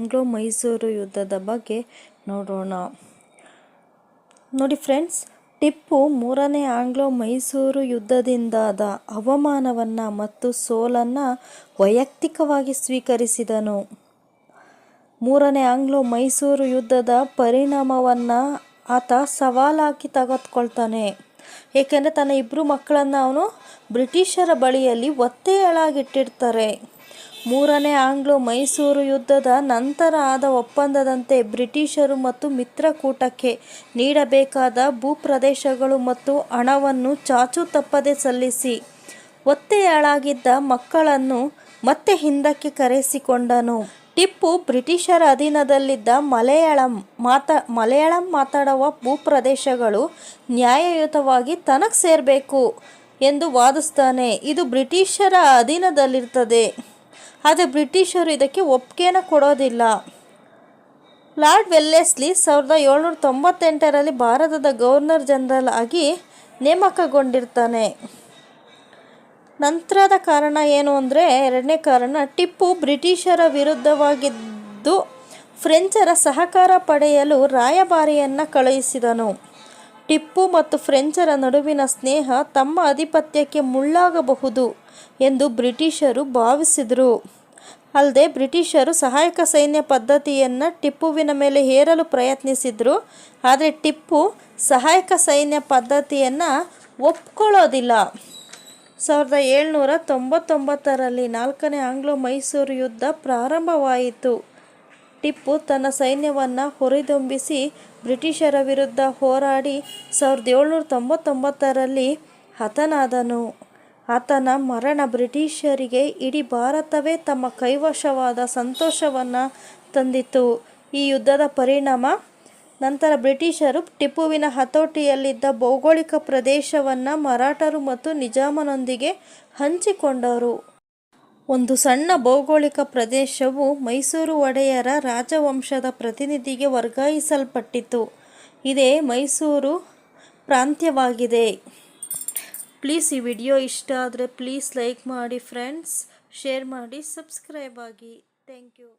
Anglo Mysuru ಯುದ್ಧದ ಬಗ್ಗೆ ನೋಡೋಣ. ನೋಡಿ ಫ್ರೆಂಡ್ಸ್, ಟಿಪ್ಪು ಮೂರನೇ ಆಂಗ್ಲೋ ಮೈಸೂರು ಯುದ್ಧದಿಂದಾದ ಅವಮಾನವನ್ನು ಮತ್ತು ಸೋಲನ್ನು ವೈಯಕ್ತಿಕವಾಗಿ ಸ್ವೀಕರಿಸಿದನು. ಮೂರನೇ ಆಂಗ್ಲೋ ಮೈಸೂರು ಯುದ್ಧದ ಪರಿಣಾಮವನ್ನು ಆತ ಸವಾಲಾಗಿ ತೆಗೆದುಕೊಳ್ತಾನೆ. ಏಕೆಂದರೆ ತನ್ನ ಇಬ್ಬರು ಮಕ್ಕಳನ್ನು ಅವನು ಬ್ರಿಟಿಷರ ಬಳಿಯಲ್ಲಿ ಒತ್ತೆಯಾಳಾಗಿಟ್ಟಿರ್ತಾರೆ. ಮೂರನೇ ಆಂಗ್ಲೋ ಮೈಸೂರು ಯುದ್ಧದ ನಂತರ ಆದ ಒಪ್ಪಂದದಂತೆ ಬ್ರಿಟಿಷರು ಮತ್ತು ಮಿತ್ರಕೂಟಕ್ಕೆ ನೀಡಬೇಕಾದ ಭೂಪ್ರದೇಶಗಳು ಮತ್ತು ಹಣವನ್ನು ಚಾಚು ತಪ್ಪದೆ ಸಲ್ಲಿಸಿ ಒತ್ತೆಯಾಳಾಗಿದ್ದ ಮಕ್ಕಳನ್ನು ಮತ್ತೆ ಹಿಂದಕ್ಕೆ ಕರೆಸಿಕೊಂಡನು. ಟಿಪ್ಪು ಬ್ರಿಟಿಷರ ಅಧೀನದಲ್ಲಿದ್ದ ಮಲಯಾಳಂ ಮಾತಾ ಮಲಯಾಳಂ ಮಾತಾಡುವ ಭೂಪ್ರದೇಶಗಳು ನ್ಯಾಯಯುತವಾಗಿ ತನಗೆ ಸೇರಬೇಕು ಎಂದು ವಾದಿಸ್ತಾನೆ. ಇದು ಬ್ರಿಟಿಷರ ಅಧೀನದಲ್ಲಿರ್ತದೆ. ಆದರೆ ಬ್ರಿಟಿಷರು ಇದಕ್ಕೆ ಒಪ್ಪಿಗೆನ ಕೊಡೋದಿಲ್ಲ. ಲಾರ್ಡ್ ವೆಲ್ಲೆಸ್ಲಿ ಸಾವಿರದ ಏಳ್ನೂರ ತೊಂಬತ್ತೆಂಟರಲ್ಲಿ ಭಾರತದ ಗವರ್ನರ್ ಜನರಲ್ ಆಗಿ ನೇಮಕಗೊಂಡಿರ್ತಾನೆ. ನಂತರದ ಕಾರಣ ಏನು ಅಂದರೆ ಎರಡನೇ ಕಾರಣ, ಟಿಪ್ಪು ಬ್ರಿಟಿಷರ ವಿರುದ್ಧವಾಗಿದ್ದು ಫ್ರೆಂಚರ ಸಹಕಾರ ಪಡೆಯಲು ರಾಯಭಾರಿಯನ್ನು ಕಳುಹಿಸಿದನು. ಟಿಪ್ಪು ಮತ್ತು ಫ್ರೆಂಚರ ನಡುವಿನ ಸ್ನೇಹ ತಮ್ಮ ಆಧಿಪತ್ಯಕ್ಕೆ ಮುಳ್ಳಾಗಬಹುದು ಎಂದು ಬ್ರಿಟಿಷರು ಭಾವಿಸಿದರು. ಅಲ್ಲದೆ ಬ್ರಿಟಿಷರು ಸಹಾಯಕ ಸೈನ್ಯ ಪದ್ಧತಿಯನ್ನು ಟಿಪ್ಪುವಿನ ಮೇಲೆ ಹೇರಲು ಪ್ರಯತ್ನಿಸಿದರು. ಆದರೆ ಟಿಪ್ಪು ಸಹಾಯಕ ಸೈನ್ಯ ಪದ್ಧತಿಯನ್ನು ಒಪ್ಕೊಳ್ಳೋದಿಲ್ಲ. ಸಾವಿರದ ಏಳ್ನೂರ ತೊಂಬತ್ತೊಂಬತ್ತರಲ್ಲಿ ನಾಲ್ಕನೇ ಆಂಗ್ಲೋ ಮೈಸೂರು ಯುದ್ಧ ಪ್ರಾರಂಭವಾಯಿತು. ಟಿಪ್ಪು ತನ್ನ ಸೈನ್ಯವನ್ನು ಹುರಿದುಂಬಿಸಿ ಬ್ರಿಟಿಷರ ವಿರುದ್ಧ ಹೋರಾಡಿ ಸಾವಿರದ ಏಳ್ನೂರ ತೊಂಬತ್ತೊಂಬತ್ತರಲ್ಲಿ ಹತನಾದನು. ಆತನ ಮರಣ ಬ್ರಿಟಿಷರಿಗೆ ಇಡೀ ಭಾರತವೇ ತಮ್ಮ ಕೈವಶವಾದ ಸಂತೋಷವನ್ನು ತಂದಿತು ಈ ಯುದ್ಧದ ಪರಿಣಾಮ? ನಂತರ ಬ್ರಿಟಿಷರು ಟಿಪ್ಪುವಿನ ಹತೋಟಿಯಲ್ಲಿದ್ದ ಭೌಗೋಳಿಕ ಪ್ರದೇಶವನ್ನು ಮರಾಠರು ಮತ್ತು ನಿಜಾಮನೊಂದಿಗೆ ಹಂಚಿಕೊಂಡರು. ಒಂದು ಸಣ್ಣ ಭೌಗೋಳಿಕ ಪ್ರದೇಶವು ಮೈಸೂರು ಒಡೆಯರ ರಾಜವಂಶದ ಪ್ರತಿನಿಧಿಗೆ ವರ್ಗಾಯಿಸಲ್ಪಟ್ಟಿತು ಇದೇ ಮೈಸೂರು ಪ್ರಾಂತ್ಯವಾಗಿದೆ. ಪ್ಲೀಸ್ ಈ ವಿಡಿಯೋ ಇಷ್ಟ ಆದರೆ ಪ್ಲೀಸ್ ಲೈಕ್ ಮಾಡಿ ಫ್ರೆಂಡ್ಸ್, ಶೇರ್ ಮಾಡಿ, ಸಬ್ಸ್ಕ್ರೈಬ್ ಆಗಿ. Thank you.